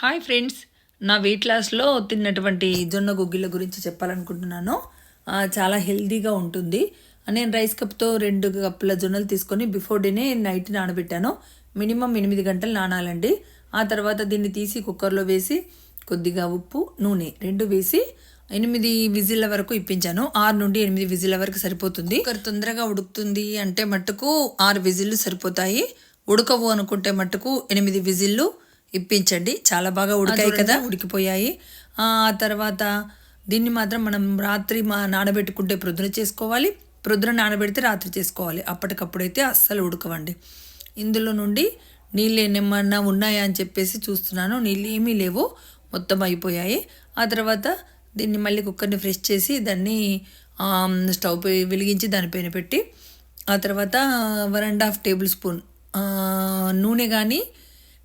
Hi friends. నా weight లాస్లో తిన్నటువంటి జొన్న గుగ్గిల గురించి చెప్పాలనుకుంటున్నాను. చాలా హెల్దీగా ఉంటుంది. నేను రైస్ కప్తో రెండు కప్పుల జొన్నలు తీసుకొని బిఫోర్ డేనే నైట్ నానబెట్టాను. మినిమం ఎనిమిది గంటలు నానాలండి. ఆ తర్వాత దీన్ని తీసి కుక్కర్లో వేసి కొద్దిగా ఉప్పు నూనె రెండు వేసి ఎనిమిది విజిల్ల వరకు ఇప్పించాను. ఆరు నుండి ఎనిమిది విజిల్ల వరకు సరిపోతుంది. కుక్కర్ తొందరగా ఉడుకుతుంది అంటే మట్టుకు ఆరు విజిల్లు సరిపోతాయి. ఉడకవు అనుకుంటే మట్టుకు ఎనిమిది విజిల్లు ఇప్పించండి. చాలా బాగా ఉడికాయి కదా? ఉడికిపోయాయి. ఆ తర్వాత దీన్ని మాత్రం మనం రాత్రి మా నానబెట్టుకుంటే ప్రొద్దున చేసుకోవాలి. ప్రొద్దున నానబెడితే రాత్రి చేసుకోవాలి. అప్పటికప్పుడైతే అస్సలు ఉడకవండి. ఇందులో నుండి నీళ్ళు ఏమన్నా ఉన్నాయా అని చెప్పేసి చూస్తున్నాను. నీళ్ళు ఏమీ లేవు. మొత్తం అయిపోయాయి. ఆ తర్వాత దీన్ని మళ్ళీ కుక్కర్ని ఫ్రెష్ చేసి దాన్ని స్టవ్ పై వెలిగించి దానిపైన పెట్టి ఆ తర్వాత one and half tablespoon నూనె కానీ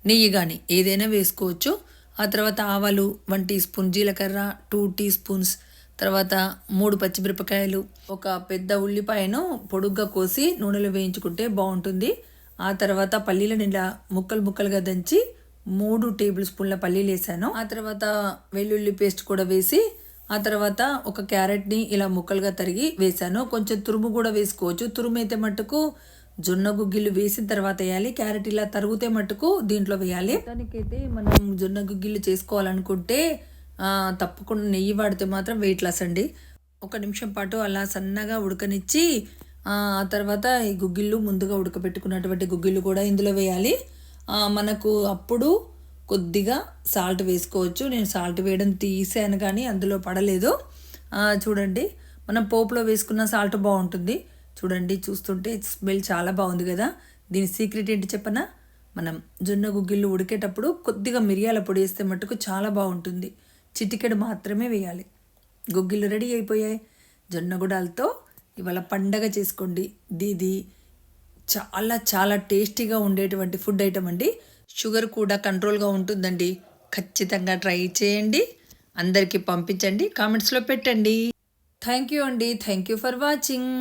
నెయ్యి కానీ ఏదైనా వేసుకోవచ్చు. ఆ తర్వాత ఆవాలు వన్ టీ స్పూన్ జీలకర్ర టూ టీ స్పూన్స్ తర్వాత మూడు పచ్చిమిరపకాయలు ఒక పెద్ద ఉల్లిపాయను పొడుగ్గా కోసి నూనెలో వేయించుకుంటే బాగుంటుంది. ఆ తర్వాత పల్లీల నిండా ముక్కలు ముక్కలుగా దంచి మూడు టేబుల్ స్పూన్ల పల్లీలు వేసాను. ఆ తర్వాత వెల్లుల్లి పేస్ట్ కూడా వేసి ఆ తర్వాత ఒక క్యారెట్ని ఇలా ముక్కలుగా తరిగి వేసాను. కొంచెం తురుము కూడా వేసుకోవచ్చు. తురుము అయితే మట్టుకు జొన్న గుగ్గిళ్ళు వేసిన తర్వాత వేయాలి. క్యారెట్ ఇలా తరుగుతే మట్టుకు దీంట్లో వేయాలి. దానికైతే మనం జొన్న గుగ్గిళ్ళు చేసుకోవాలనుకుంటే తప్పకుండా నెయ్యి వాడితే మాత్రం వెయిట్ లాస్ అండి. ఒక నిమిషం పాటు అలా సన్నగా ఉడకనిచ్చి ఆ తర్వాత ఈ గుగ్గిళ్ళు ముందుగా ఉడకబెట్టుకున్నటువంటి గుగ్గిళ్ళు కూడా ఇందులో వేయాలి. మనకు అప్పుడు కొద్దిగా సాల్ట్ వేసుకోవచ్చు. నేను సాల్ట్ వేయడం తీసాను కానీ అందులో పడలేదు. చూడండి మనం పోపులో వేసుకున్న సాల్ట్ బాగుంటుంది. చూడండి చూస్తుంటే స్మెల్ చాలా బాగుంది కదా. దీని సీక్రెట్ ఏంటి చెప్పనా? మనం జొన్న గుగ్గిళ్ళు ఉడికేటప్పుడు కొద్దిగా మిరియాల పొడి వేస్తే మట్టుకు చాలా బాగుంటుంది. చిటికెడు మాత్రమే వేయాలి. గుగ్గిళ్ళు రెడీ అయిపోయాయి. జొన్న గుడాలతో ఇవాళ పండగ చేసుకోండి. ఇది చాలా చాలా టేస్టీగా ఉండేటువంటి ఫుడ్ ఐటమ్ అండి. షుగర్ కూడా కంట్రోల్గా ఉంటుందండి. ఖచ్చితంగా ట్రై చేయండి. అందరికీ పంపించండి. కామెంట్స్లో పెట్టండి. థ్యాంక్ యూ అండి. Thank you for watching.